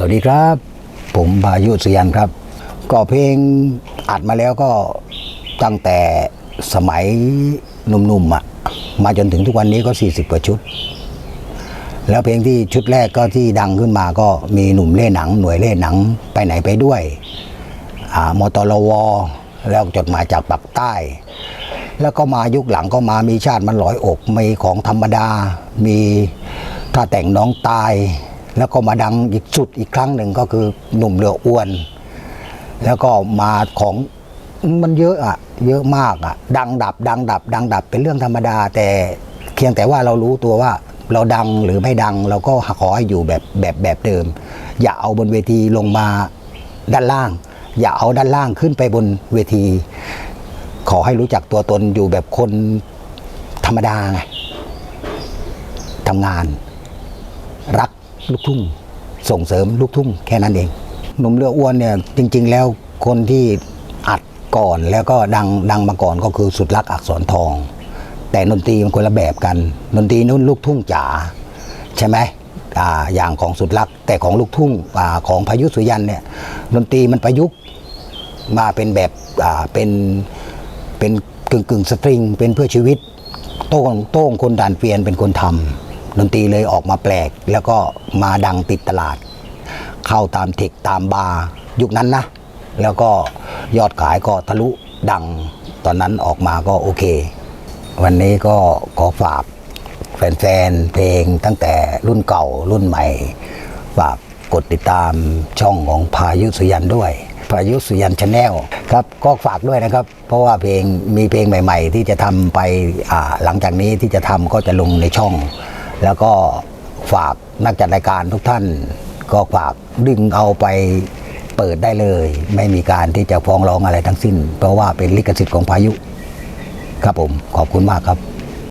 สวัสดีครับ ผมบายุสุยันครับ ก็เพลงอัดมาแล้วก็ตั้งแต่สมัยหนุ่มๆอะมาจนถึงทุกวันนี้ก็ 40 กว่าชุด แล้วเพลงที่ชุดแรกก็ที่ดังขึ้นมาก็มีหนุ่มเล่หนัง หน่วยเล่หนังไปไหนไปด้วยอ่ามตลวแล้วจดหมายจากปักใต้ แล้วก็มายุคหลังก็มามีชาติมันลอยอกมีของธรรมดา มีถ้าแต่งน้องตาย แล้วก็มาดังอีกสุดอีกครั้งหนึ่งก็คือหนุ่มเรืออ้วน แล้วก็มาของมันเยอะอะเยอะมากอะดังดับ ดังดับ ดังดับเป็นเรื่องธรรมดา แต่เพียงแต่ว่าเรารู้ตัวว่าเราดังหรือไม่ดังเราก็ขอให้อยู่แบบแบบแบบเดิม อย่าเอาบนเวทีลงมาด้านล่าง อย่าเอาด้านล่างขึ้นไปบนเวที ขอให้รู้จักตัวตนอยู่แบบคนธรรมดาไงทำงาน รัก ลูกทุ่ง ส่งเสริมลูกทุ่งแค่นั้นเองหนุ่มเรืออ้วนเนี่ยจริง ๆ แล้วคนที่อัดก่อนแล้วก็ดังดังมาก่อนก็คือสุดรักอักษรทอง แต่ดนตรีมันคนละแบบกันดนตรีนู้นลูกทุ่งจ๋าใช่ไหมออย่างของสุดรักแต่ของลูกทุ่งอของพายุสุยันเนี่ยดนตรีมันประยุกต์มาเป็นแบบเป็นเป็นกึ่งกึ่งสตริง เป็นเพื่อชีวิต โต้งโต้งคนด่านเปลี่ยนเป็นคนทำ ดนตรีเลยออกมาแปลก แล้วก็มาดังติดตลาด เข้าตามเทคตามบาร์ยุคนั้นนะ แล้วก็ยอดขายก็ทะลุดังตอนนั้นออกมาก็โอเค วันนี้ก็ขอฝากแฟนๆ เพลงตั้งแต่รุ่นเก่ารุ่นใหม่ ฝากกดติดตามช่องของพายุสุยันด้วย พายุสุยันชาแนลครับก็ฝากด้วยนะครับ เพราะว่าเพลงมีเพลงใหม่ ๆ ที่จะทำไปหลังจากนี้ที่จะทำก็จะลงในช่อง แล้วก็ฝากนักจัดรายการทุกท่าน ก็ฝากดึงเอาไปเปิดได้เลย ไม่มีการที่จะฟ้องร้องอะไรทั้งสิ้น เพราะว่าเป็นลิขสิทธิ์ของพายุ ครับผมขอบคุณมากครับ